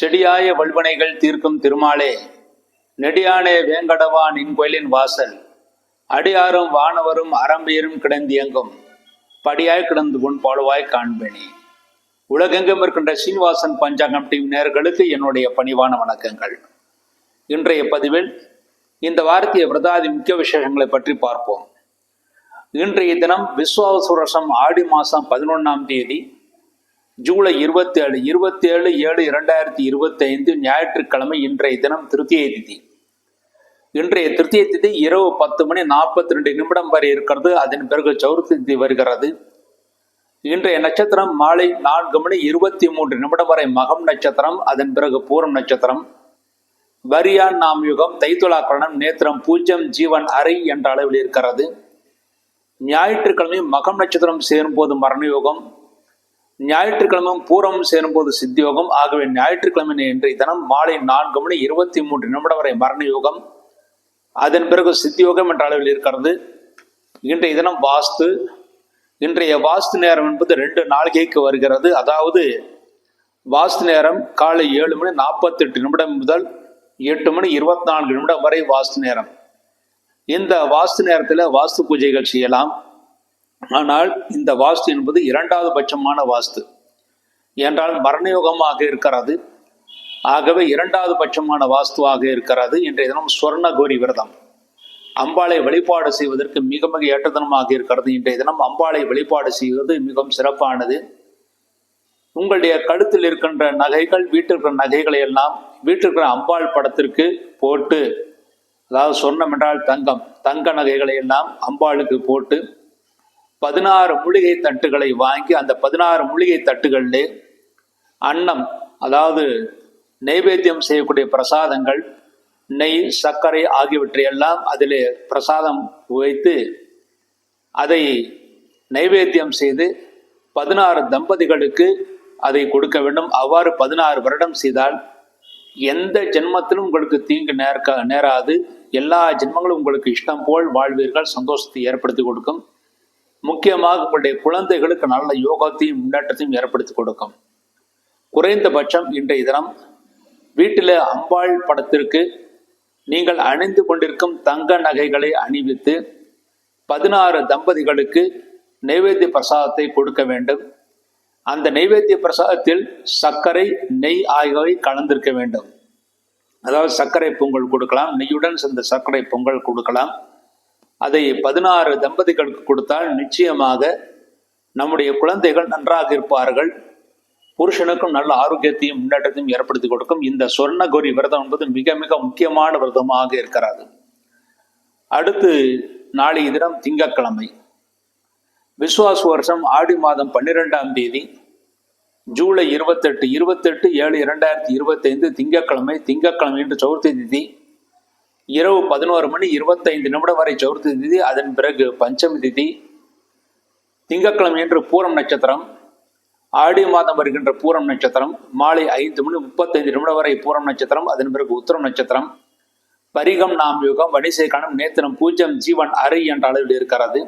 செடியாய வல்வனைகள் தீர்க்கும் திருமாலே நெடியானே வேங்கடவா நின் கோயிலின் வாசல். அடியாரும் வானவரும் அறம்பியரும் கிடந்தியங்கும். படியாய் கிடந்து உன் பாடுவாய் காண்பேனே. உலகெங்கும் இருக்கின்ற சீனிவாசன் பஞ்சாங்கம் டிவி நேர்களுக்கு என்னுடைய பணிவான வணக்கங்கள். இன்றைய பதிவில் இந்த வாரத்திய விரதாதி முக்கிய விசேஷங்களை பற்றி பார்ப்போம். இன்றைய தினம் விஸ்வாவசுரசம் ஆடி மாதம் பதினொன்றாம் தேதி ஜூலை இருபத்தி ஏழு இருபத்தி ஏழு ஏழு இரண்டாயிரத்தி இருபத்தி ஐந்து ஞாயிற்றுக்கிழமை இன்றைய தினம் திருத்திய திதி. இன்றைய திருத்திய திதி இரவு பத்து மணி நாற்பத்தி ரெண்டு நிமிடம் வரை இருக்கிறது. அதன் பிறகு சௌர்த்தி திதி வருகிறது. இன்றைய நட்சத்திரம் மாலை நான்கு மணி இருபத்தி மூன்று நிமிடம் வரை மகம் நட்சத்திரம் அதன் பிறகு பூரம் நட்சத்திரம். வரியான் நாம் யுகம் தைத்துலா கரணம் நேத்திரம் பூஜ்யம் ஜீவன் அறை என்ற அளவில் இருக்கிறது. ஞாயிற்றுக்கிழமை மகம் நட்சத்திரம் சேரும் சேரும்போது மரணயோகம் ஞாயிற்றுக்கிழமை பூரம் சேரும்போது சித்தியோகம். ஆகவே ஞாயிற்றுக்கிழமை இன்றைய தினம் மாலை நான்கு மணி இருபத்தி மூன்று நிமிடம் வரை மரண யோகம் அதன் பிறகு சித்தியோகம் என்ற அளவில் இருக்கிறது. இன்றைய தினம் வாஸ்து. இன்றைய வாஸ்து நேரம் என்பது ரெண்டு நாளிகைக்கு வருகிறது. அதாவது வாஸ்து நேரம் காலை ஏழு மணி நாற்பத்தெட்டு நிமிடம் முதல் எட்டு மணி இருபத்தி நான்கு நிமிடம் வரை வாஸ்து நேரம். இந்த வாஸ்து நேரத்தில் வாஸ்து பூஜைகள் செய்யலாம். ஆனால் இந்த வாஸ்து என்பது இரண்டாவது பட்சமான வாஸ்து. என்றால் மரணயோகமாக இருக்கிறது. ஆகவே இரண்டாவது பட்சமான வாஸ்துவாக இருக்கிறது இன்றைய தினம் சுவர்ணகோரி விரதம். அம்பாளை வழிபாடு செய்வதற்கு மிக மிக ஏற்றதனமாக இருக்கிறது இன்றைய தினம் அம்பாளை வழிபாடு செய்வது மிகவும் சிறப்பானது. உங்களுடைய கழுத்தில் இருக்கின்ற நகைகள் வீட்டில் இருக்கிற நகைகளை எல்லாம் வீட்டில் இருக்கிற அம்பாள் படத்திற்கு போட்டு அதாவது சொன்னமென்றால் தங்கம் தங்க நகைகளை எல்லாம் அம்பாளுக்கு போட்டு பதினாறு மூலிகை தட்டுகளை வாங்கி அந்த பதினாறு மூலிகை தட்டுகளிலே அன்னம் அதாவது நைவேத்தியம் செய்யக்கூடிய பிரசாதங்கள் நெய் சர்க்கரை ஆகியவற்றையெல்லாம் அதிலே பிரசாதம் வைத்து அதை நைவேத்தியம் செய்து பதினாறு தம்பதிகளுக்கு அதை கொடுக்க வேண்டும். அவ்வாறு பதினாறு வருடம் செய்தால் எந்த ஜென்மத்திலும் உங்களுக்கு தீங்கு நேர்க்க நேராது. எல்லா ஜென்மங்களும் உங்களுக்கு இஷ்டம் போல் வாழ்வீர்கள். சந்தோஷத்தை ஏற்படுத்தி கொடுக்கும். முக்கியமாக உங்களுடைய குழந்தைகளுக்கு நல்ல யோகத்தையும் முன்னேற்றத்தையும் ஏற்படுத்தி கொடுக்கும். குறைந்தபட்சம் இன்றைய தினம் வீட்டில் அம்பாள் படத்திற்கு நீங்கள் அணிந்து கொண்டிருக்கும் தங்க நகைகளை அணிவித்து பதினாறு தம்பதிகளுக்கு நைவேத்திய பிரசாதத்தை கொடுக்க வேண்டும். அந்த நைவேத்திய பிரசாதத்தில் சர்க்கரை நெய் ஆகியவை கலந்திருக்க வேண்டும். அதாவது சர்க்கரை பொங்கல் கொடுக்கலாம். நெய்யுடன் சேர்ந்த சர்க்கரை பொங்கல் கொடுக்கலாம். அதை பதினாறு தம்பதிகளுக்கு கொடுத்தால் நிச்சயமாக நம்முடைய குழந்தைகள் நன்றாக இருப்பார்கள். புருஷனுக்கும் நல்ல ஆரோக்கியத்தையும் முன்னேற்றத்தையும் ஏற்படுத்தி கொடுக்கும். இந்த சொர்ணகோரி விரதம் என்பது மிக மிக முக்கியமான விரதமாக இருக்கிறது. அடுத்து நாளைய தினம் திங்கட்கிழமை. விஸ்வாச வருஷம் ஆடி மாதம் பன்னிரெண்டாம் தேதி ஜூலை இருபத்தெட்டு இருபத்தெட்டு ஏழு இரண்டாயிரத்தி இருபத்தைந்து திங்கட்கிழமை திங்கக்கிழமை என்று சௌர்த்தி திதி இரவு பதினோரு மணி இருபத்தைந்து நிமிடம் வரை சவுர்த்தி திதி அதன் பிறகு பஞ்சமி திதி திங்கட்கிழமை என்று பூரம் நட்சத்திரம் ஆடி மாதம் வருகின்ற பூரம் நட்சத்திரம் மாலை ஐந்து மணி முப்பத்தைந்து நிமிடம் வரை பூரம் நட்சத்திரம் அதன் பிறகு உத்தரம் நட்சத்திரம் பரிகம் நாம் யுகம் வணிசேகனம் நேத்திரம் பூஜ்யம் ஜீவன் அறை என்ற அளவில் இருக்கிறது.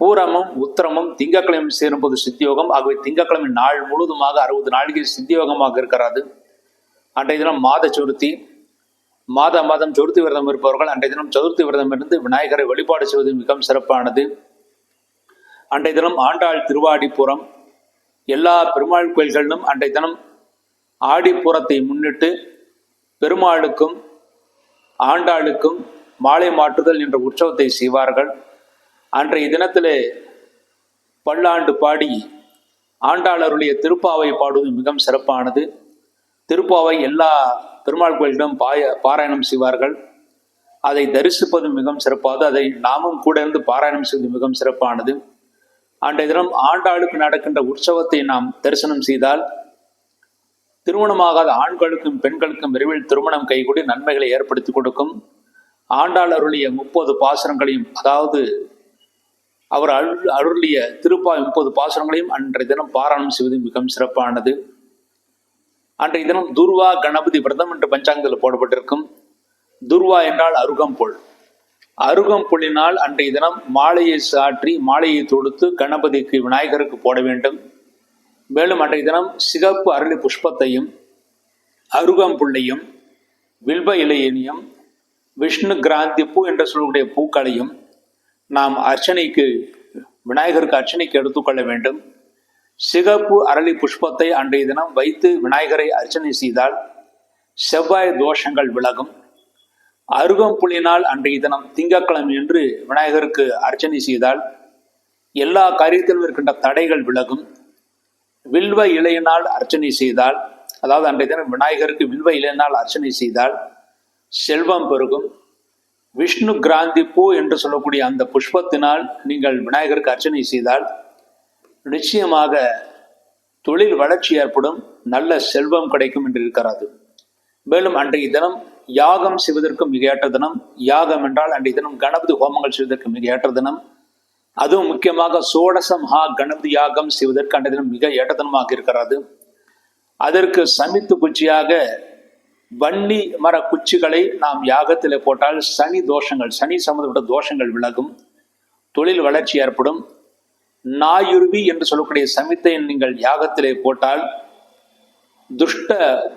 பூரமும் உத்தரமும் திங்கக்கிழமை சேரும்போது சித்தியோகம் ஆகவே திங்கக்கிழமை நாள் முழுவதுமாக அறுபது நாளைக்கு சித்தியோகமாக இருக்கிறது. அன்றைய தினம் மாத சுருத்தி மாத மாதம் சதுர்த்தி விரதம் இருப்பவர்கள் அன்றைய தினம் சதுர்த்தி விரதம் இருந்து விநாயகரை வழிபாடு செய்வது மிகவும் சிறப்பானது. அன்றைய தினம் ஆண்டாள் திருவாடிப்புறம் எல்லா பெருமாள் கோயில்களிலும் அன்றைய தினம் ஆடிப்புறத்தை முன்னிட்டு பெருமாளுக்கும் ஆண்டாளுக்கும் மாலை மாற்றுதல் என்ற உற்சவத்தை செய்வார்கள். அன்றைய தினத்திலே பல்லாண்டு பாடி ஆண்டாளருடைய திருப்பாவை பாடுவது மிகவும் சிறப்பானது. திருப்பாவை எல்லா பெருமாள் கோயிலிடம் பாய பாராயணம் செய்வார்கள். அதை தரிசிப்பது மிகவும் சிறப்பானது அதை நாமும் கூட இருந்து பாராயணம் செய்வது மிகவும் சிறப்பானது. அன்றைய தினம் ஆண்டாளுக்கு நடக்கின்ற உற்சவத்தை நாம் தரிசனம் செய்தால் திருமணமாகாத ஆண்களுக்கும் பெண்களுக்கும் விரைவில் திருமணம் கைகூடி நன்மைகளை ஏற்படுத்தி கொடுக்கும். ஆண்டாள் அருளிய முப்பது பாசுரங்களையும் அதாவது அவர் அருள் அருளிய திருப்பா முப்பது பாசுரங்களையும் அன்றைய தினம் பாராயணம் செய்வது மிகவும் சிறப்பானது. அன்றைய தினம் துர்வா கணபதி விரதம் என்று பஞ்சாங்கத்தில் போடப்பட்டிருக்கும். துர்வா என்றால் அருகம்புல். அருகம்புல்லினால் அன்றைய தினம் மாலையை சாற்றி மாலையை தொடுத்து கணபதிக்கு விநாயகருக்கு போட வேண்டும். மேலும் அன்றைய தினம் சிகப்பு அரளி புஷ்பத்தையும் அருகம்புள்ளையும் வில்வ இலையினையும் விஷ்ணு கிராந்தி பூ என்று சொல்லக்கூடிய பூக்களையும் நாம் அர்ச்சனைக்கு விநாயகருக்கு அர்ச்சனைக்கு எடுத்துக்கொள்ள வேண்டும். சிகப்பு அரளி புஷ்பத்தை அன்றைய தினம் வைத்து விநாயகரை அர்ச்சனை செய்தால் செவ்வாய் தோஷங்கள் விலகும். அருகம்புலினால் அன்றைய தினம் திங்கட்கிழமை என்று விநாயகருக்கு அர்ச்சனை செய்தால் எல்லா காரியத்திலும் இருக்கின்ற தடைகள் விலகும். வில்வ இலையினால் அர்ச்சனை செய்தால் அதாவது அன்றைய தினம் விநாயகருக்கு வில்வ இலையினால் அர்ச்சனை செய்தால் செல்வம் பெருகும். விஷ்ணு கிராந்தி பூ என்று சொல்லக்கூடிய அந்த புஷ்பத்தினால் நீங்கள் விநாயகருக்கு அர்ச்சனை செய்தால் நிச்சயமாக தொழில் வளர்ச்சி ஏற்படும் நல்ல செல்வம் கிடைக்கும் என்று இருக்கிறது மேலும் அன்றைய தினம் யாகம் செய்வதற்கும் மிக ஏற்ற தினம். யாகம் என்றால் அன்றைய தினம் கணபதி ஹோமங்கள் செய்வதற்கு மிக ஏற்ற தினம். அதுவும் முக்கியமாக சோடச மகா கணபதி யாகம் செய்வதற்கு அன்றைய தினம் மிக ஏற்ற தினமாக இருக்கிறது அதற்கு சமித்து குச்சியாக வன்னி மர குச்சிகளை நாம் யாகத்தில் போட்டால் சனி தோஷங்கள் சனி சம்பந்தப்பட்ட தோஷங்கள் விலகும். தொழில் வளர்ச்சி ஏற்படும். நாயுருவி என்று சொல்லக்கூடிய சமித்தை நீங்கள் யாகத்திலே போட்டால் துஷ்ட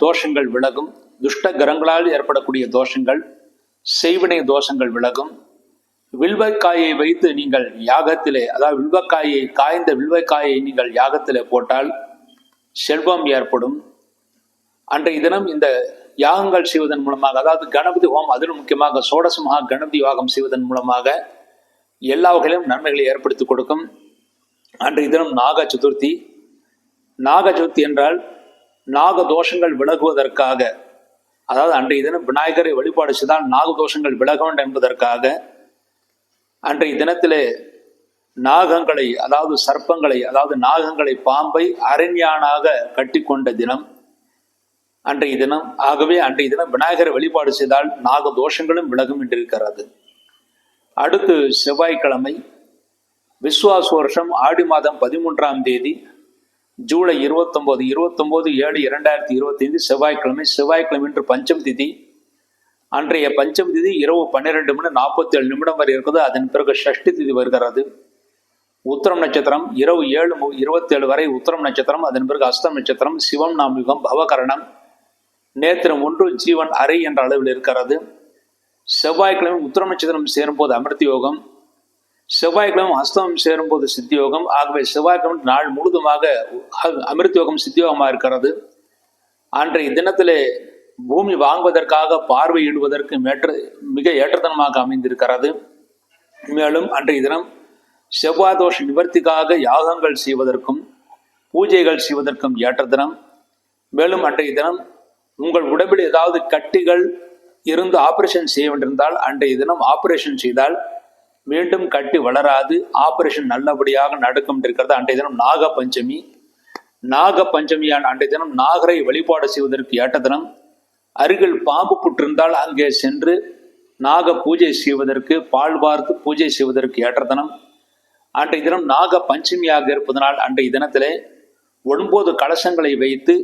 தோஷங்கள் விலகும். துஷ்ட கிரங்களால் ஏற்படக்கூடிய தோஷங்கள் செய்வினை தோஷங்கள் விலகும். வில்வக்காயை வைத்து நீங்கள் யாகத்திலே அதாவது வில்வக்காயை காய்ந்த வில்வக்காயை நீங்கள் யாகத்திலே போட்டால் செல்வம் ஏற்படும். அன்றைய தினம் இந்த யாகங்கள் செய்வதன் மூலமாக அதாவது கணபதி ஹோம் அதிலும் முக்கியமாக சோடசமாக கணபதி யாகம் செய்வதன் மூலமாக எல்லா வகையிலும் நன்மைகளை ஏற்படுத்தி கொடுக்கும். அன்றைய தினம் நாக சதுர்த்தி. நாக சதுர்த்தி என்றால் நாக தோஷங்கள் விலகுவதற்காக அதாவது அன்றைய தினம் விநாயகரை வழிபாடு செய்தால் நாக தோஷங்கள் விலக வேண்டும் என்பதற்காக அன்றைய தினத்திலே நாகங்களை அதாவது சர்ப்பங்களை அதாவது நாகங்களை பாம்பை அரண்யானாக கட்டி கொண்ட தினம். அன்றைய தினம் ஆகவே அன்றைய தினம் விநாயகரை வழிபாடு செய்தால் நாக தோஷங்களும் விலகும் என்று இருக்கிறது. அடுத்து செவ்வாய்க்கிழமை. விஸ்வாச வருஷம் ஆடி மாதம் பதிமூன்றாம் தேதி ஜூலை இருபத்தொம்போது இருபத்தொம்போது ஏழு இரண்டாயிரத்தி இருபத்தைந்து செவ்வாய்க்கிழமை செவ்வாய்க்கிழமை இன்று பஞ்சம் திதி. அன்றைய பஞ்சம் திதி இரவு பன்னிரெண்டு மணி நாற்பத்தி ஏழு நிமிடம் வரை இருக்குது. அதன் பிறகு ஷஷ்டி திதி வருகிறது. உத்தரம் நட்சத்திரம் இரவு ஏழு இருபத்தி ஏழு வரை உத்தரம் நட்சத்திரம் அதன் பிறகு அஸ்தம் நட்சத்திரம் சிவம் நாமிகம் பவகரணம். நேத்திரம் ஒன்று ஜீவன் அறை என்ற அளவில் இருக்கிறது. செவ்வாய்க்கிழமை உத்தரம் நட்சத்திரம் சேரும்போது அமிர்த யோகம் செவ்வாய்க்கிழமை அஸ்தம் சேரும்போது சித்தியோகம். ஆகவே செவ்வாய்க்கிழமை நாள் முழுதுமாக அமிர்த யோகம் இருக்கிறது. அன்றைய தினத்திலே பூமி வாங்குவதற்காக பார்வையிடுவதற்கு மேற்ற மிக ஏற்றத்தனமாக அமைந்திருக்கிறது. மேலும் அன்றைய தினம் செவ்வாய் தோஷ நிவர்த்திக்காக யாகங்கள் செய்வதற்கும் பூஜைகள் செய்வதற்கும் ஏற்ற தினம் மேலும் அன்றைய தினம் உங்கள் உடம்பில் ஏதாவது கட்டிகள் இருந்து ஆபரேஷன் செய்ய வேண்டியிருந்தால் அன்றைய தினம் ஆபரேஷன் செய்தால் மீண்டும் கட்டி வளராது ஆபரேஷன் நல்லபடியாக நடக்கும் இருக்கிறது அன்றைய தினம் நாக பஞ்சமி நாக பஞ்சமியான அன்றைய தினம் நாகரை வழிபாடு செய்வதற்கு ஏற்ற தினம். அருகில் பாம்பு புற்றிருந்தால் அங்கே சென்று நாக பூஜை செய்வதற்கு பால் பார்த்து பூஜை செய்வதற்கு ஏற்ற தினம். அன்றைய தினம் நாக பஞ்சமியாக இருப்பதனால் அன்றைய தினத்திலே ஒன்பது கலசங்களை வைத்து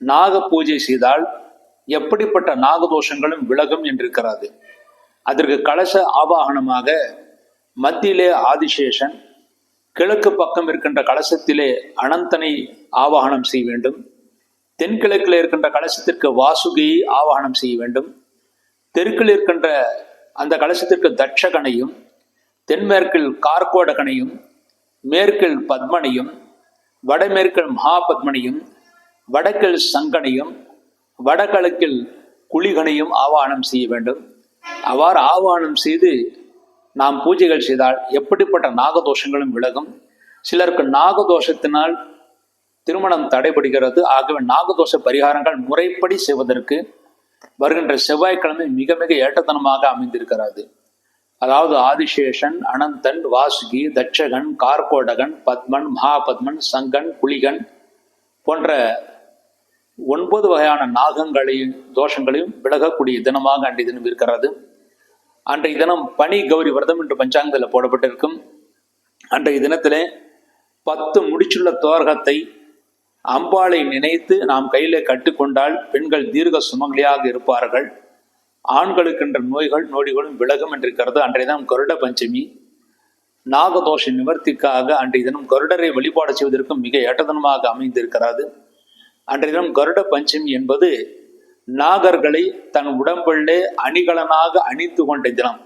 நாக பூஜை செய்தால் எப்படிப்பட்ட நாகதோஷங்களும் விலகும் என்றிருக்கிறது. அதற்கு கலச ஆவாகனமாக மத்தியிலே ஆதிசேஷன் கிழக்கு பக்கம் இருக்கின்ற கலசத்திலே அனந்தனை ஆவாகனம் செய்ய வேண்டும். தென்கிழக்கில் இருக்கின்ற கலசத்திற்கு வாசுகியை ஆவாகனம் செய்ய வேண்டும். தெற்கில் இருக்கின்ற அந்த கலசத்திற்கு தட்சகனையும் தென்மேற்கில் கார்கோடகனையும் மேற்கில் பத்மனையும் வடமேற்கில் மகாபத்மனையும் வடக்கில் சங்கனையும் வடகிழக்கில் குளிகனையும் ஆவானம் செய்ய வேண்டும். அவ்வாறு ஆவாகனம் செய்து நாம் பூஜைகள் செய்தால் எப்படிப்பட்ட நாகதோஷங்களும் விலகும். சிலருக்கு நாகதோஷத்தினால் திருமணம் தடைபடுகிறது. ஆகவே நாகதோஷ பரிகாரங்கள் முறைப்படி செய்வதற்கு வருகின்ற செவ்வாய்க்கிழமை மிக மிக ஏற்றத்தனமாக அமைந்திருக்கிறது. அதாவது ஆதிசேஷன் அனந்தன் வாசுகி தட்சகன் கார்கோடகன் பத்மன் மகாபத்மன் சங்கன் புலிகன் போன்ற ஒன்பது வகையான நாகங்களையும் தோஷங்களையும் விலகக்கூடிய தினமாக அன்றைய தினம் இருக்கிறது. அன்றைய தினம் பனி கௌரி விரதம் என்று பஞ்சாங்கத்தில் போடப்பட்டிருக்கும். அன்றைய தினத்திலே பத்து முடிச்சுள்ள தோரகத்தை அம்பாளை நினைத்து நாம் கையிலே கட்டுக்கொண்டால் பெண்கள் தீர்க்க சுமங்கலியாக இருப்பார்கள். ஆண்களுக்கென்ற நோய்கள் நோடிகளும் விலகும் என்றிருக்கிறது. அன்றைய தினம் கருட பஞ்சமி. நாகதோஷ நிவர்த்திக்காக அன்றைய தினம் கருடரை வழிபாடு செய்வதற்கும் மிக ஏற்றதனமாக அமைந்திருக்கிறது. அன்றைய தினம் கருட பஞ்சமி என்பது நாகர்களை தன் உடம்பிலே அணிகலனாக அணிந்து கொண்ட தினம்.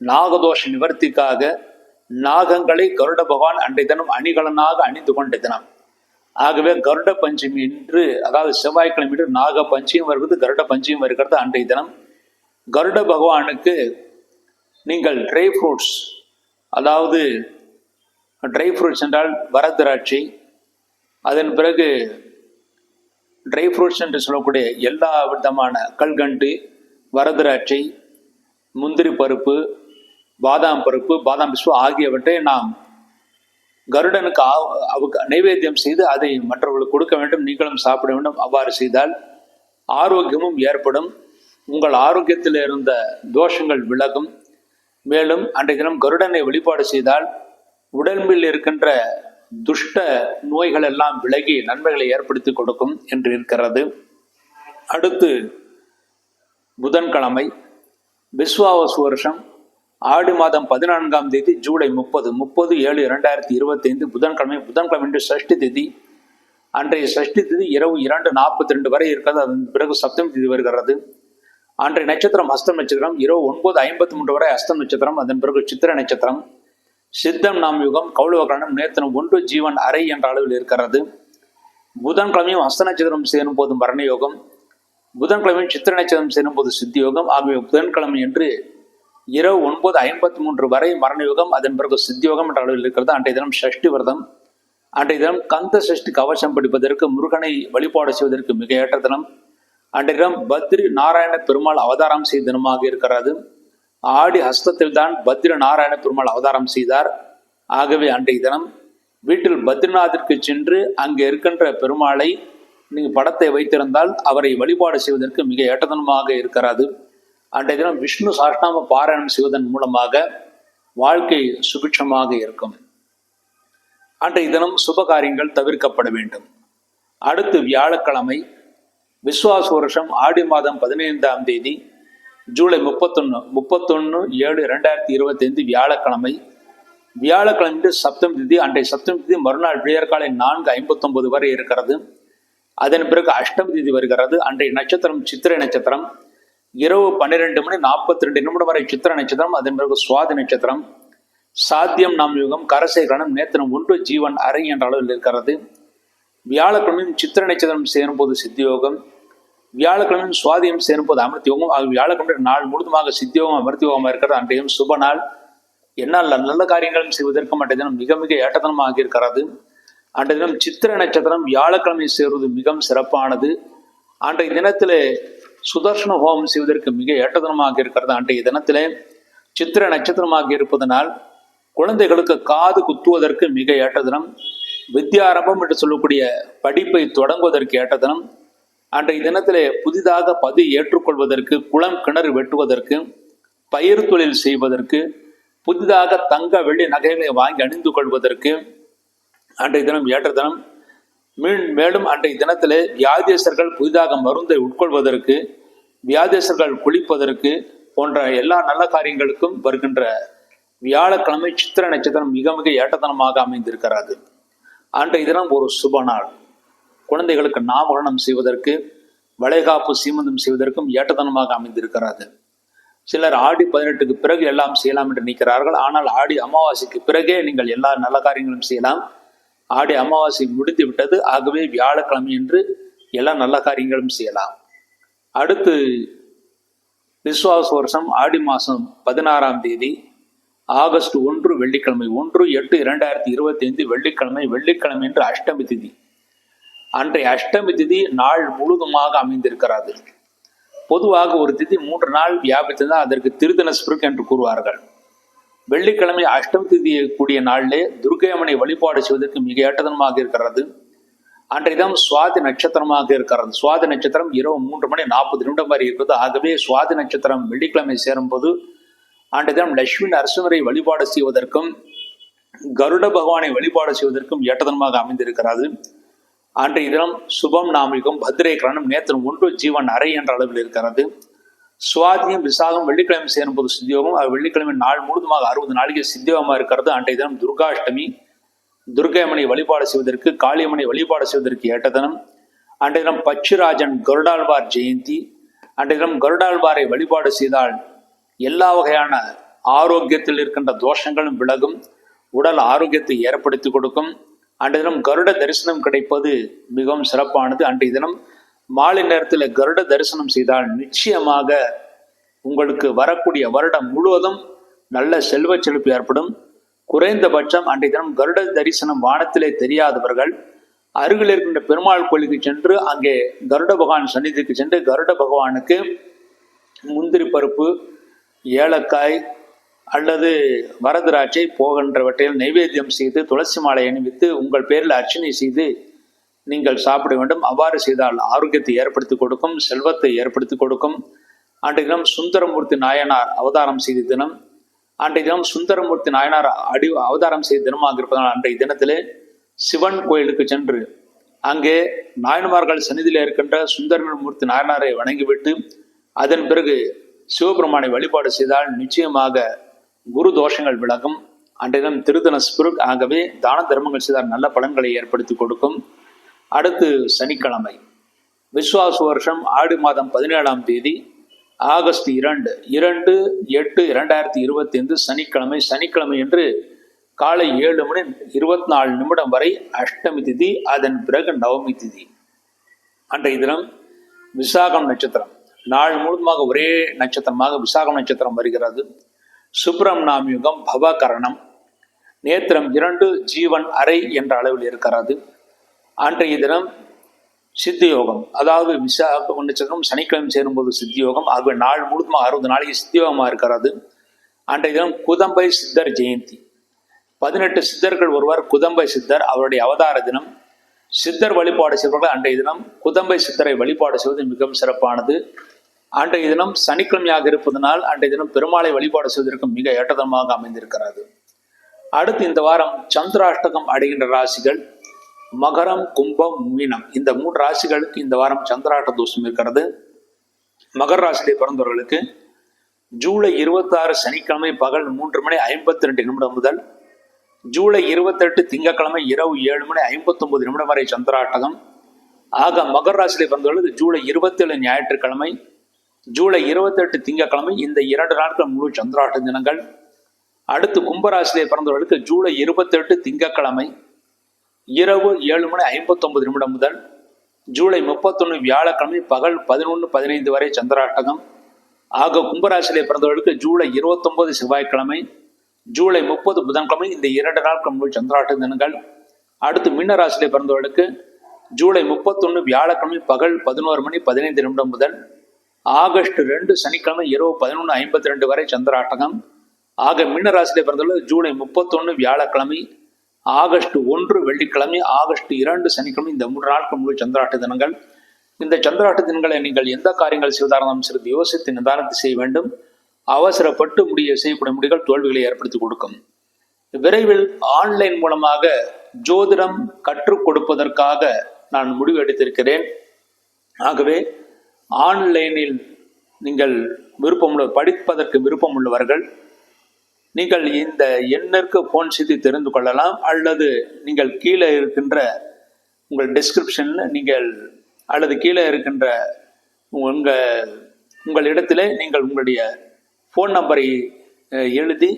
நாகதோஷ நிவர்த்திக்காக நாகங்களை கருட பகவான் அன்றைய தினம் அணிகலனாக அணிந்து கொண்ட தினம். ஆகவே கருட பஞ்சமி என்று அதாவது செவ்வாய்க்கிழமை என்று நாக பஞ்சமியும் வருகிறது கருட பஞ்சமியும் வருகிறது அன்றைய தினம். கருட பகவானுக்கு நீங்கள் ட்ரை ஃப்ரூட்ஸ் அதாவது ட்ரை ஃப்ரூட்ஸ் என்றால் வரதிராட்சை அதன் பிறகு ட்ரை ஃப்ரூட்ஸ் என்று சொல்லக்கூடிய எல்லா விதமான கல்கண்டு வரதிராட்சை முந்திரி பருப்பு பாதாம் பருப்பு பாதாம் பிஸ்வு ஆகியவற்றை நாம் கருடனுக்கு அவுக்கு நைவேத்தியம் செய்து அதை மற்றவர்களுக்கு கொடுக்க வேண்டும் நீங்களும் சாப்பிட வேண்டும். அவ்வாறு செய்தால் ஆரோக்கியமும் ஏற்படும். உங்கள் ஆரோக்கியத்தில் இருந்த தோஷங்கள் விலகும். மேலும் அன்றைய தினம் கருடனை வழிபாடு செய்தால் உடம்பில் இருக்கின்ற துஷ்ட நோய்கள் எல்லாம் விலகி நன்மைகளை ஏற்படுத்தி கொடுக்கும் என்று இருக்கிறது. அடுத்து புதன்கிழமை விஸ்வாவசு வருஷம் ஆடி மாதம் பதினான்காம் தேதி ஜூலை முப்பது முப்பது ஏழு இரண்டாயிரத்தி இருபத்தி ஐந்து புதன்கிழமை புதன்கிழமை என்று சஷ்டி திதி. அன்றைய சஷ்டி திதி இரவு இரண்டு நாற்பத்தி ரெண்டு வரை இருக்கிறது. அதன் பிறகு சப்தமி திதி வருகிறது. அன்றைய நட்சத்திரம் அஸ்தம் நட்சத்திரம் இரவு ஒன்பது ஐம்பத்தி மூன்று வரை அஸ்தம் நட்சத்திரம். அதன் பிறகு சித்திர நட்சத்திரம். சித்தம் நாம் யுகம் கௌளவகரணம் நேத்தனம் ஒன்று ஜீவன் அறை என்ற அளவில் இருக்கிறது. புதன்கிழமையும் அஸ்தநட்சத்திரம் சேரும் போது மரண யோகம் புதன்கிழமையும் சித்திர நட்சத்திரம் சேரும் போது சித்தி யோகம் ஆகிய புதன்கிழமை என்று இரவு ஒன்பது ஐம்பத்தி மூன்று வரை மரண யோகம் அதன் பிறகு சித்தி யோகம் என்ற அளவில் இருக்கிறது. அன்றைய தினம் சஷ்டி விரதம். அன்றைய தினம் கந்த சஷ்டி கவசம் படிப்பதற்கு முருகனை வழிபாடு செய்வதற்கு மிக ஏற்ற தினம். அன்றைய தினம் பத்ரி நாராயண பெருமாள் அவதாரம் செய்த தினமாக இருக்கிறது. ஆடி ஹஸ்தத்தில் தான் பத்ர நாராயண பெருமாள் அவதாரம் செய்தார். ஆகவே அன்றைய தினம் வீட்டில் பத்ரிநாத்திற்கு சென்று அங்கே இருக்கின்ற பெருமாளை நீங்கள் படத்தை வைத்திருந்தால் அவரை வழிபாடு செய்வதற்கு மிக ஏற்றதனமாக இருக்கிறது. அன்றைய தினம் விஷ்ணு சாஷ்டாம பாராயணம் செய்வதன் மூலமாக வாழ்க்கை சுபிட்சமாக இருக்கும். அன்றைய தினம் சுபகாரியங்கள் தவிர்க்கப்பட வேண்டும். அடுத்து வியாழக்கிழமை விஸ்வாச வருஷம் ஆடி மாதம் பதினைந்தாம் தேதி ஜூலை முப்பத்தொன்று முப்பத்தொன்று ஏழு ரெண்டாயிரத்தி இருபத்தைந்து வியாழக்கிழமை. வியாழக்கிழமை சப்தம் திதி. அன்றைய சப்தம் திதி மறுநாள் விடியற்காலை நான்கு ஐம்பத்தொன்பது வரை இருக்கிறது. அதன் பிறகு அஷ்டமி திதி வருகிறது. அன்றைய நட்சத்திரம் சித்திரை நட்சத்திரம். இரவு பன்னிரெண்டு மணி நாற்பத்தி ரெண்டு நிமிடம் வரை சித்திர நட்சத்திரம். அதன் பிறகு சுவாதி நட்சத்திரம். சாத்தியம் நாம் யுகம் கரசேகரணம் நேத்திரம் ஒன்று ஜீவன் அறை என்ற அளவில் இருக்கிறது. வியாழக்கிழமையும் சித்திர நட்சத்திரம் சேரும்போது சித்தியோகம். வியாழக்கிழமை சுவாதியம் சேரும்போது அமிர்த யோகம் வியாழக்கிழமை நாள் முழுதுமாக சித்தியோகம் அமர்த்தி யோகமாக இருக்கிறது. அன்றையும் சுப நாள். என்ன நல்ல- நல்ல காரியங்களும் செய்வதற்கு அன்றைய தினம் மிக மிக ஏட்டதனமாக இருக்கிறது. அன்றைய தினம் சித்திர நட்சத்திரம் வியாழக்கிழமை சேருவது மிகவும் சிறப்பானது. அன்றைய தினத்திலே சுதர்ஷன ஹோமம் செய்வதற்கு மிக ஏற்றதனமாக இருக்கிறது. அன்றைய தினத்திலே சித்திர நட்சத்திரமாக இருப்பதனால் குழந்தைகளுக்கு காது குத்துவதற்கு மிக ஏற்ற தினம் வித்யாரம்பம் என்று சொல்லக்கூடிய படிப்பை தொடங்குவதற்கு ஏற்ற தினம் அன்றைய தினத்திலே புதிதாக பதி ஏற்றுக்கொள்வதற்கு குளம் கிணறு வெட்டுவதற்கு பயிர் தொழில் செய்வதற்கு புதிதாக தங்க வெள்ளி நகைகளை வாங்கி அணிந்து கொள்வதற்கு அன்றைய தினம் ஏற்ற தினம் மீன் மேலும் அன்றைய தினத்திலே வியாதேசர்கள் புதிதாக மருந்தை உட்கொள்வதற்கு வியாதேசர்கள் குளிப்பதற்கு போன்ற எல்லா நல்ல காரியங்களுக்கும் வருகின்ற வியாழக்கிழமை சித்திர நட்சத்திரம் மிக மிக ஏற்றத்தனமாக அமைந்திருக்கிறது. அன்றைய தினம் ஒரு சுப நாள். குழந்தைகளுக்கு நாமகரணம் செய்வதற்கு வளைகாப்பு சீமந்தம் செய்வதற்கும் ஏற்றதனமாக அமைந்திருக்கிறது. சிலர் ஆடி பதினெட்டுக்கு பிறகு எல்லாம் செய்யலாம் என்று நிற்கிறார்கள் ஆனால் ஆடி அமாவாசைக்கு பிறகே நீங்கள் எல்லா நல்ல காரியங்களும் செய்யலாம். ஆடி அமாவாசை முடித்து விட்டது. ஆகவே வியாழக்கிழமை என்று எல்லா நல்ல காரியங்களும் செய்யலாம். அடுத்து விஸ்வாச வருஷம் ஆடி மாதம் பதினாறாம் தேதி ஆகஸ்ட் ஒன்று வெள்ளிக்கிழமை ஒன்று எட்டு இரண்டாயிரத்தி இருபத்தி ஐந்து வெள்ளிக்கிழமை வெள்ளிக்கிழமை என்று அஷ்டமி திதி. அன்றைய அஷ்டமி திதி நாள் முழுதுமாக அமைந்திருக்கிறது. பொதுவாக ஒரு திதி மூன்று நாள் வியாபித்ததால் அதற்கு திருதன ஸ்பிருக் என்று கூறுவார்கள். வெள்ளிக்கிழமை அஷ்டமி திதியை கூடிய நாளிலே துர்க்கையம்மனை வழிபாடு செய்வதற்கு மிக ஏற்றதனமாக இருக்கிறது. அன்றைதான் சுவாதி நட்சத்திரமாக இருக்கிறது. சுவாதி நட்சத்திரம் இரவு மூன்று மணி நாற்பது நிமிடம் வரை இருக்கிறது ஆகவே சுவாதி நட்சத்திரம் வெள்ளிக்கிழமை சேரும்போது அன்றைய தினம் லட்சுமி நரசிம்மரை வழிபாடு செய்வதற்கும் கருட பகவானை வழிபாடு செய்வதற்கும் ஏற்றதனமாக அமைந்திருக்கிறது. அன்றைய தினம் சுபம் நாமிகம் பத்ரே கரணம் நேத்திரம் ஒன்று ஜீவன் அறை என்ற அளவில் இருக்கிறது. சுவாதியும் விசாகம் வெள்ளிக்கிழமை சேரும் போது சித்தியோகம் அது வெள்ளிக்கிழமை நாள் முழுதுமாக அறுபது நாளைக்கு சித்தியோகமாக இருக்கிறது. அன்றைய தினம் துர்காஷ்டமி துர்கையம்மனை வழிபாடு செய்வதற்கு காளியம்மனை வழிபாடு செய்வதற்கு ஏற்ற தினம். அன்றைய தினம் பச்சுராஜன் கருடாழ்வார் ஜெயந்தி. அன்றைய தினம் கருடாழ்வாரை வழிபாடு செய்தால் எல்லா வகையான ஆரோக்கியத்தில் இருக்கின்ற தோஷங்களும் விலகும் உடல் ஆரோக்கியத்தை ஏற்படுத்தி கொடுக்கும். அன்றைய தினம் கருட தரிசனம் கிடைப்பது மிகவும் சிறப்பானது. அன்றைய தினம் மாலை நேரத்தில் கருட தரிசனம் செய்தால் நிச்சயமாக உங்களுக்கு வரக்கூடிய வருடம் முழுவதும் நல்ல செல்வச் செழிப்பு ஏற்படும். குறைந்தபட்சம் அன்றைய தினம் கருட தரிசனம் வானத்திலே தெரியாதவர்கள் அருகில் இருக்கின்ற பெருமாள் கோயிலுக்கு சென்று அங்கே கருட பகவான் சந்நிதிக்கு சென்று கருட பகவானுக்கு முந்திரி பருப்பு ஏலக்காய் அல்லது வரதிராட்சை போகின்றவற்றையில் நைவேத்தியம் செய்து துளசி மாலை அணிவித்து உங்கள் பேரில் அர்ச்சனை செய்து நீங்கள் சாப்பிட வேண்டும். அவ்வாறு செய்தால் ஆரோக்கியத்தை ஏற்படுத்தி கொடுக்கும் செல்வத்தை ஏற்படுத்தி கொடுக்கும். அன்றைய தினம் சுந்தரமூர்த்தி நாயனார் அவதாரம் செய்த தினம் அன்றைய தினம் சுந்தரமூர்த்தி நாயனார் அடி அவதாரம் செய்த தினமாக இருப்பதனால் அன்றைய தினத்திலே சிவன் கோயிலுக்கு சென்று அங்கே நாயன்மார்கள் சந்நிதியில் இருக்கின்ற சுந்தரமூர்த்தி நாயனாரை வணங்கிவிட்டு அதன் பிறகு சிவபெருமானை வழிபாடு செய்தால் நிச்சயமாக குரு தோஷங்கள் விலகும். அன்றைய தினம் திருத்தன ஸ்பிருக். ஆகவே தான தர்மங்கள் செய்தால் நல்ல பலன்களை ஏற்படுத்தி கொடுக்கும். அடுத்து சனிக்கிழமை. விஸ்வாச வருஷம் ஆடி மாதம் பதினேழாம் தேதி ஆகஸ்ட் இரண்டு. இரண்டு எட்டு இரண்டாயிரத்தி இருபத்தி ஐந்து சனிக்கிழமை. சனிக்கிழமை என்று காலை ஏழு மணி இருபத்தி நாலு நிமிடம் வரை அஷ்டமி திதி அதன் பிறகு நவமி திதி. அன்றைய தினம் விசாகம் நட்சத்திரம். நாள் முழுவதுமாக ஒரே நட்சத்திரமாக விசாகம் நட்சத்திரம் வருகிறது. சுப்ரம் யுகம் பவகரணம். நேத்திரம் இரண்டு ஜீவன் அறை என்ற அளவில் இருக்கிறது. அன்றைய தினம் சித்தியோகம் அதாவது விசாக நட்சத்திரம் சனிக்கிழமை சேரும்போது சித்தியோகம் ஆகவே நாள் முழுதும் அறுபது நாளைக்கு சித்தியோகமாக இருக்கிறது. அன்றைய தினம் குதம்பை சித்தர் ஜெயந்தி. பதினெட்டு சித்தர்கள் ஒருவர் குதம்பை சித்தர் அவருடைய அவதார தினம். சித்தர் வழிபாடு செய்வார்கள் அன்றைய தினம் குதம்பை சித்தரை வழிபாடு செய்வது மிகவும் சிறப்பானது. அன்றைய தினம் சனிக்கிழமையாக இருப்பதனால் அன்றைய தினம் பெருமாளை வழிபாடு செய்வதற்கு மிக ஏற்றதமாக அமைந்திருக்கிறது. அடுத்து இந்த வாரம் சந்திராஷ்டகம் அடைகின்ற ராசிகள் மகரம் கும்பம் மீனம். இந்த மூன்று ராசிகளுக்கு இந்த வாரம் சந்திராஷ்ட தோஷம் இருக்கிறது. மகர ராசியிலே பிறந்தவர்களுக்கு ஜூலை இருபத்தாறு சனிக்கிழமை பகல் மூன்று மணி ஐம்பத்தி ரெண்டு நிமிடம் முதல் ஜூலை இருபத்தெட்டு திங்கட்கிழமை இரவு ஏழு மணி ஐம்பத்தொன்பது நிமிடம் வரை சந்திராட்டகம் ஆக மகர ராசியிலே பிறந்தவர்களுக்கு ஜூலை இருபத்தேழு ஞாயிற்றுக்கிழமை ஜூலை இருபத்தெட்டு திங்கட்கிழமை இந்த இரண்டு நாட்கள் முழு சந்திராட்ட தினங்கள். அடுத்து கும்பராசிலே பிறந்தவர்களுக்கு ஜூலை இருபத்தெட்டு திங்கட்கிழமை இரவு ஏழு மணி ஐம்பத்தொன்பது நிமிடம் முதல் ஜூலை முப்பத்தொன்று வியாழக்கிழமை பகல் பதினொன்று பதினைந்து வரை சந்திராட்டகம் ஆக கும்பராசியிலே பிறந்தவர்களுக்கு ஜூலை இருபத்தொன்பது செவ்வாய்க்கிழமை ஜூலை முப்பது புதன்கிழமை இந்த இரண்டு நாட்கள் முழு சந்திராட்ட தினங்கள். அடுத்து மீனராசியிலே பிறந்தவர்களுக்கு ஜூலை முப்பத்தொன்று வியாழக்கிழமை பகல் பதினோரு மணி பதினைந்து நிமிடம் முதல் ஆகஸ்ட் ரெண்டு சனிக்கிழமை இரவு பதினொன்று ஐம்பத்தி ரெண்டு வரை சந்திராட்டகம். ஆக மீன ராசியிலே பிறந்தவர்கள் ஜூலை முப்பத்தொன்று வியாழக்கிழமை. ஆகஸ்ட் ஒன்று வெள்ளிக்கிழமை. ஆகஸ்ட் இரண்டு சனிக்கிழமை. இந்த மூன்று நாட்கள் முழு சந்திராட்ட தினங்கள். இந்த சந்திராட்ட தினங்களை நீங்கள் எந்த காரியங்கள் செய்வதாலும் சிறிது யோசித்து நிதானத்தை செய்ய வேண்டும். அவசரப்பட்டு முடிய செய்யக்கூடிய முடிகள் தோல்விகளை ஏற்படுத்தி கொடுக்கும். விரைவில் ஆன்லைன் மூலமாக ஜோதிடம் கற்றுக் கொடுப்பதற்காக நான் முடிவு எடுத்திருக்கிறேன். ஆகவே ஆன்லைனில் நீங்கள் விருப்பமுள்ள படிப்பதற்கு விருப்பம் உள்ளவர்கள் நீங்கள் இந்த எண்ணிற்கு ஃபோன் செய்து தெரிந்து கொள்ளலாம் அல்லது நீங்கள் கீழே இருக்கின்ற உங்கள் டிஸ்கிரிப்ஷனில் நீங்கள் அல்லது கீழே இருக்கின்ற உங்கள் உங்கள் இடத்திலே நீங்கள் உங்களுடைய ஃபோன் நம்பரை எழுதி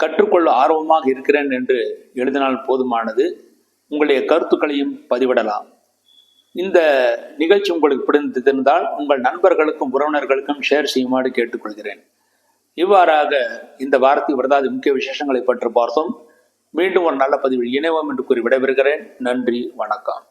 கற்றுக்கொள்ள ஆர்வமாக இருக்கிறேன் என்று எழுதினால் போதுமானது. உங்களுடைய கருத்துக்களையும் பதிவிடலாம். இந்த நிகழ்ச்சி உங்களுக்கு பிடித்திருந்தால் உங்கள் நண்பர்களுக்கும் உறவினர்களுக்கும் ஷேர் செய்யுமாறு கேட்டுக்கொள்கிறேன். இவ்வாறாக இந்த வாரத்தை விரதாதி முக்கிய விசேஷங்களை பற்றி பார்த்தோம். மீண்டும் ஒரு நல்ல பதிவில் இணைவோம் என்று கூறி விடைபெறுகிறேன். நன்றி வணக்கம்.